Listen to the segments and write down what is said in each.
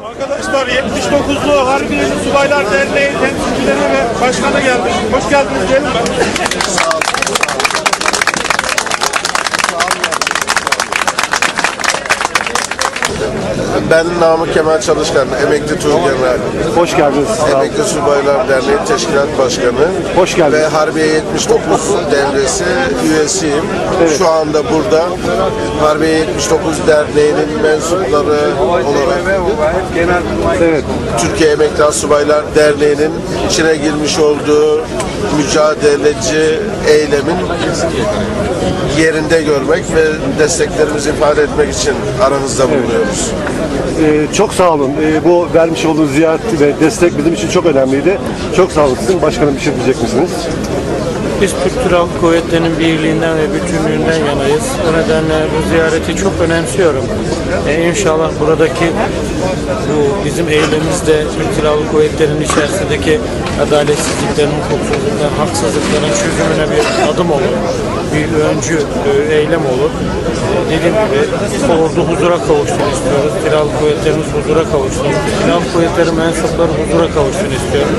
Arkadaşlar 79'lu Harbiye Subaylar Derneği temsilcileri ve başkanı geldi. Hoş geldiniz diyelim mi? Ben Namık Kemal Çalışkan, emekli Tuğgeneral, Hoş geldiniz. Emekli Subaylar Derneği Teşkilat Başkanı Hoş geldiniz. ve Harbiye 79 devresi üyesiyim. Şu anda burada Harbiye 79 Derneği'nin mensupları olarak Evet. Türkiye Emekli Subaylar Derneği'nin içine girmiş olduğu mücadeleci eylemin yerinde görmek ve desteklerimizi ifade etmek için aranızda bulunuyoruz. Ee, çok sağ olun. Ee, bu vermiş olduğunuz ziyaret ve destek bizim için çok önemliydi. Çok sağ olun. Sizin başkanım bir şey diyecek misiniz? Biz Hava Kuvvetleri'nin birliğinden ve bütünlüğünden yanayız. O nedenle bu ziyareti çok önemsiyorum. E, inşallah buradaki bu bizim eylemimizde Türk Türk Hava Kuvvetleri'nin içerisindeki adaletsizliklerin, hukuksuzlukların, haksızlıkların çözümüne bir adım olur. Bir öncü e, eylem olur. E, dediğim gibi ordu huzura kavuşsun istiyoruz. Silahlı kuvvetlerimiz huzura kavuşsun. Silahlı kuvvetleri mensupları huzura kavuşsun istiyorum.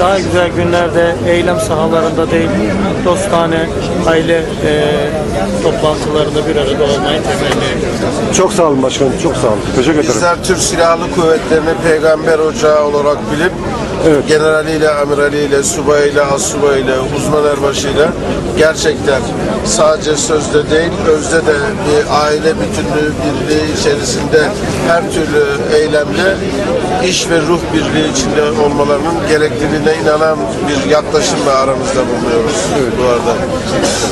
Daha güzel günlerde eylem sahalarında değil, dostane aile e, toplantılarında bir arada olmayı temenni ediyorum. Çok sağ olun başkanım. Çok sağ olun. Teşekkür ederim. Bizler Türk Silahlı Kuvvetleri'ni peygamber ocağı olarak bilip Evet. generaliyle, amiraliyle, subayıyla, astsubayıyla, uzman erbaşıyla gerçekten sadece sözde değil, özde de bir aile bütünlüğü, birliği içerisinde her türlü eylemde iş ve ruh birliği içinde olmalarının gerekliliğine inanan bir yaklaşımla aramızda bulunuyoruz bu arada.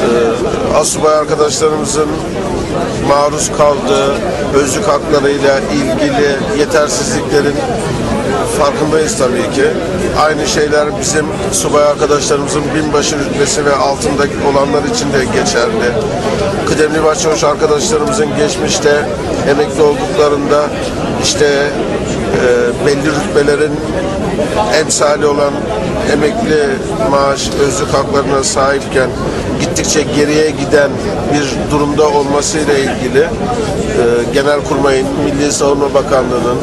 Ee, asubay arkadaşlarımızın maruz kaldığı özlük haklarıyla ilgili yetersizliklerin farkındayız tabii ki. Aynı şeyler bizim subay arkadaşlarımızın binbaşı rütbesi ve altındaki olanlar için de geçerli. Kıdemli başçavuş arkadaşlarımızın geçmişte emekli olduklarında işte e, belli rütbelerin emsali olan emekli maaş, özlük haklarına sahipken gittikçe geriye giden bir durumda olmasıyla ilgili e, Genelkurmay'ın, Milli Savunma Bakanlığı'nın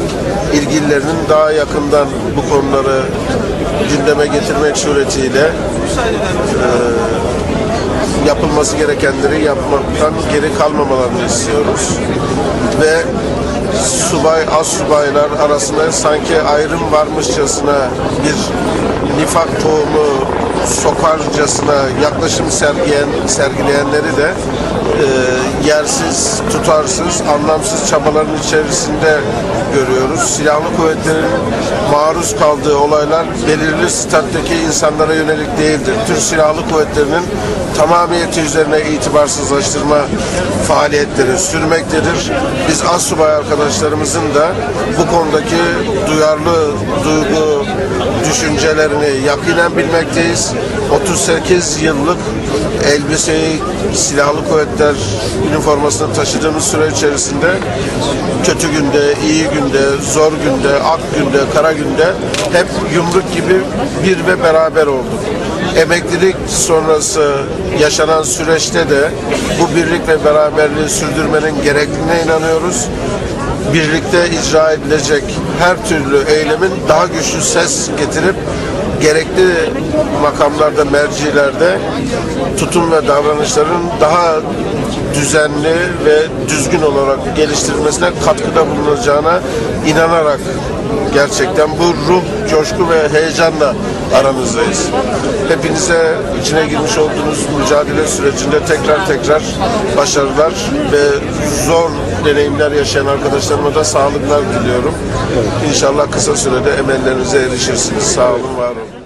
ilgililerinin daha yakından bu konuları gündeme getirmek suretiyle e, yapılması gerekenleri yapmaktan geri kalmamalarını istiyoruz. Ve subay, az subaylar arasında sanki ayrım varmışçasına bir nifak tohumu sokarcasına yaklaşım sergileyen, sergileyenleri de e, yersiz, tutarsız, anlamsız çabaların içerisinde görüyoruz. Silahlı kuvvetlerin maruz kaldığı olaylar belirli statüdeki insanlara yönelik değildir. Türk Silahlı Kuvvetleri'nin tamamiyeti üzerine itibarsızlaştırma faaliyetleri sürmektedir. Biz asubay arkadaşlarımızın da bu konudaki duyarlı duygu düşüncelerini yakinen bilmekteyiz. 38 yıllık elbiseyi silahlı kuvvetler üniformasını taşıdığımız süre içerisinde kötü günde, iyi günde, zor günde, ak günde, kara günde hep yumruk gibi bir ve beraber olduk. Emeklilik sonrası yaşanan süreçte de bu birlik ve beraberliği sürdürmenin gerekliliğine inanıyoruz birlikte icra edilecek her türlü eylemin daha güçlü ses getirip gerekli makamlarda, mercilerde tutum ve davranışların daha düzenli ve düzgün olarak geliştirilmesine katkıda bulunacağına inanarak gerçekten bu ruh, coşku ve heyecanla aranızdayız. Hepinize içine girmiş olduğunuz mücadele sürecinde tekrar tekrar başarılar ve zor deneyimler yaşayan arkadaşlarıma da sağlıklar diliyorum. İnşallah kısa sürede emellerinize erişirsiniz. Sağ olun, var olun.